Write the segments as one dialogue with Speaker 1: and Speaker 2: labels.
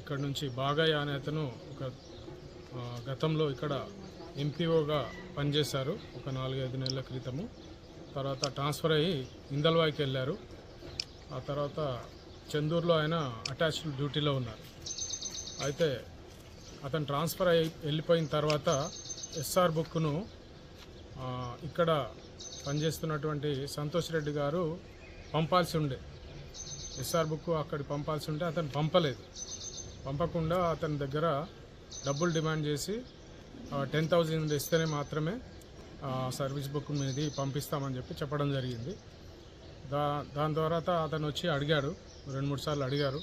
Speaker 1: ఇక్కడ నుంచి బాగయ్య అనే అతను ఒక గతంలో ఇక్కడ ఎంపీఓగా పనిచేశారు. ఒక నాలుగైదు నెలల క్రితము. తర్వాత ట్రాన్స్ఫర్ అయ్యి ఇందల్వాయికి వెళ్ళారు. ఆ తర్వాత చందూరులో ఆయన అటాచ్డ్ డ్యూటీలో ఉన్నారు. అయితే అతను ట్రాన్స్ఫర్ అయ్యి వెళ్ళిపోయిన తర్వాత ఎస్ఆర్ బుక్ను ఇక్కడ పనిచేస్తున్నటువంటి సంతోష్ రెడ్డి గారు పంపాల్సి ఉండే. ఎస్ఆర్ బుక్ అక్కడికి పంపాల్సి ఉంటే అతను పంపలేదు. పంపకుండా అతని దగ్గర డబ్బులు డిమాండ్ చేసి టెన్ థౌజండ్ ఇస్తేనే మాత్రమే సర్వీస్ బుక్ మీది పంపిస్తామని చెప్పి చెప్పడం జరిగింది. దా దాని తర్వాత అతను వచ్చి అడిగాడు రెండు మూడు సార్లు అడిగారు.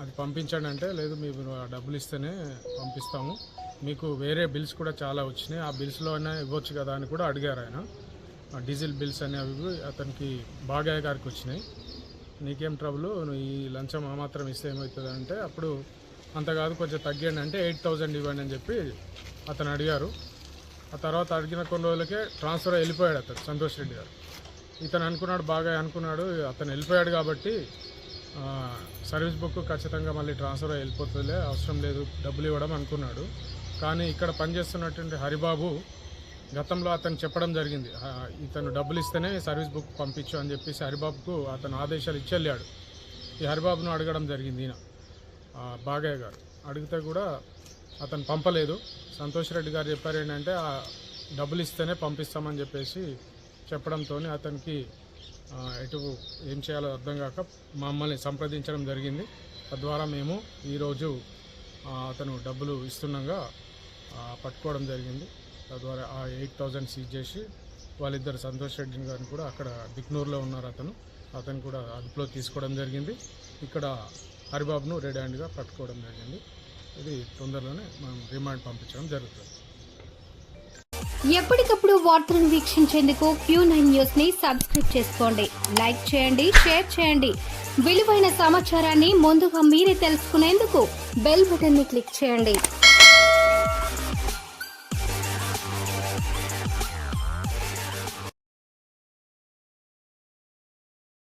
Speaker 1: అది పంపించండి అంటే లేదు మీరు ఆ డబ్బులు ఇస్తేనే పంపిస్తాము. మీకు వేరే బిల్స్ కూడా చాలా వచ్చినాయి. ఆ బిల్స్లో అయినా ఇవ్వచ్చు కదా అని కూడా అడిగారు ఆయన. డీజిల్ బిల్స్ అనేవి అతనికి బాగయ్య గారికి వచ్చినాయి. నీకేం ట్రబుల్ నువ్వు ఈ లంచం ఆ మాత్రం ఇస్తే ఏమవుతుంది అంటే అప్పుడు అంత కాదు కొంచెం తగ్గండి అంటే ఎయిట్ థౌజండ్ ఇవ్వండి అని చెప్పి అతను అడిగారు. ఆ తర్వాత అడిగిన కొన్ని రోజులకే ట్రాన్స్ఫర్ వెళ్ళిపోయాడు అతను సంతోష్ రెడ్డి గారు. ఇతను అనుకున్నాడు బాగా అనుకున్నాడు అతను వెళ్ళిపోయాడు కాబట్టి సర్వీస్ బుక్ ఖచ్చితంగా మళ్ళీ ట్రాన్స్ఫర్ వెళ్ళిపోతుందిలే అవసరం లేదు డబ్బులు ఇవ్వడం అనుకున్నాడు. కానీ ఇక్కడ పనిచేస్తున్నటువంటి హరిబాబు గతంలో అతను చెప్పడం జరిగింది ఇతను డబ్బులు ఇస్తేనే సర్వీస్ బుక్ పంపించు అని చెప్పేసి హరిబాబుకు అతను ఆదేశాలు ఇచ్చెళ్ళాడు. ఈ హరిబాబును అడగడం జరిగింది ఈయన బాగయ్య గారు. అడిగితే కూడా అతను పంపలేదు. సంతోష్ రెడ్డి గారు చెప్పారు ఏంటంటే ఆ డబ్బులు ఇస్తేనే పంపిస్తామని చెప్పేసి చెప్పడంతో అతనికి ఎటు ఏం చేయాలో అర్థం కాక మమ్మల్ని సంప్రదించడం జరిగింది. తద్వారా మేము ఈరోజు అతను డబ్బులు ఇస్తుండగా పట్టుకోవడం జరిగింది. తద్వారా ఆ ఎయిట్ థౌజండ్ సీజ్ చేసి వాళ్ళిద్దరు సంతోష్ రెడ్డి గారిని కూడా అక్కడ బిక్నూరులో ఉన్నారు అతను. అతను కూడా అదుపులో తీసుకోవడం జరిగింది. ఇక్కడ హరిబాబును రెడ్ హ్యాండ్గా పట్టుకోవడం జరిగింది. ఇది తొందరలోనే మనం రిమాండ్ పంపించడం జరుగుతుంది.
Speaker 2: ఎప్పటికప్పుడు వార్తలను వీక్షించేందుకు క్యూ నైన్ న్యూస్ని సబ్స్క్రైబ్ చేసుకోండి. లైక్ చేయండి షేర్ చేయండి. విలువైన సమాచారాన్ని ముందుగా మీరే తెలుసుకునేందుకు బెల్ బటన్ని క్లిక్ చేయండి.